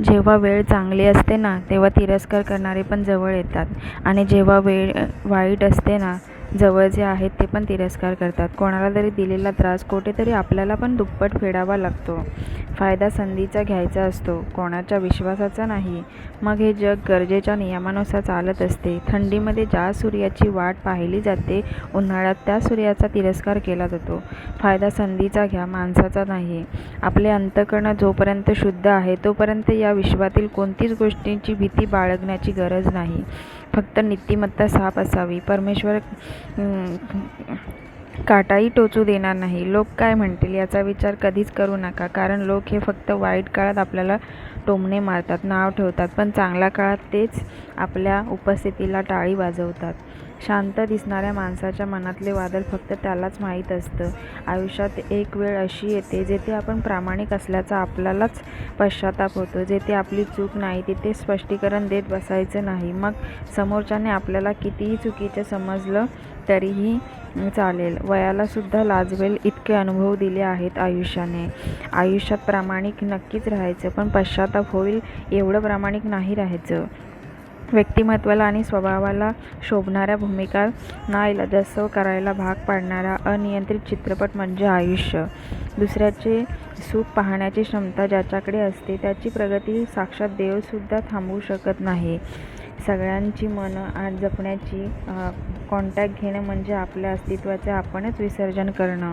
जेव्हा वेळ चांगली असते ना तेव्हा तिरस्कार करणारे पण जवळ येतात. आणि जेव्हा वेळ वाईट असते ना जवळचे आहेत ते पण तिरस्कार करतात. कोणाला तरी दिलेला त्रास कुठेतरी आपल्याला पण दुप्पट फेडावा लागतो. फायदा संधीचा घ्यायचा असतो कोणाच्या विश्वासाचा नाही. मग हे जग गरजेच्या नियमानुसार चालत असते. थंडीमध्ये ज्या सूर्याची वाट पाहिली जाते उन्हाळ्यात त्या सूर्याचा तिरस्कार केला जातो. फायदा संधीचा घ्या माणसाचा नाही. आपले अंतकरण जोपर्यंत शुद्ध आहे तोपर्यंत या विश्वातील कोणतीच गोष्टींची भीती बाळगण्याची गरज नाही. फक्त नीतिमत्ता साफ असावी. परमेश्वर काटाही टोचू देणार नाही. लोक काय म्हणतील याचा विचार कधीच करू नका. कारण लोक हे फक्त वाईट काळात आपल्याला टोमणे मारतात नाव ठेवतात पण चांगल्या काळात तेच आपल्या उपस्थितीला टाळी वाजवतात. शांत दिसणाऱ्या माणसाच्या मनातले वादळ फक्त त्यालाच माहीत असतं. आयुष्यात एक वेळ अशी येते जेथे आपण प्रामाणिक असल्याचा आपल्यालाच पश्चाताप होतो. जेथे आपली चूक नाही तिथे स्पष्टीकरण देत बसायचं नाही. मग समोरच्याने आपल्याला कितीही चुकीचं समजलं तरीही चालेल. वयालासुद्धा लाजवेल इतके अनुभव दिले आहेत आयुष्याने. आयुष्यात प्रामाणिक नक्कीच राहायचं पण पश्चाताप होईल एवढं प्रामाणिक नाही राहायचं. व्यक्तिमत्वाला आणि स्वभावाला शोभणाऱ्या भूमिका नाईलाजास्तव करायला भाग पाडणारा अनियंत्रित चित्रपट म्हणजे आयुष्य. दुसऱ्याचे सुख पाहण्याची क्षमता ज्याच्याकडे असते त्याची प्रगती साक्षात देवसुद्धा थांबवू शकत नाही. सगळ्यांची मनं आज जपण्याची कॉन्टॅक्ट घेणं म्हणजे आपल्या अस्तित्वाचे आपणच विसर्जन करणं.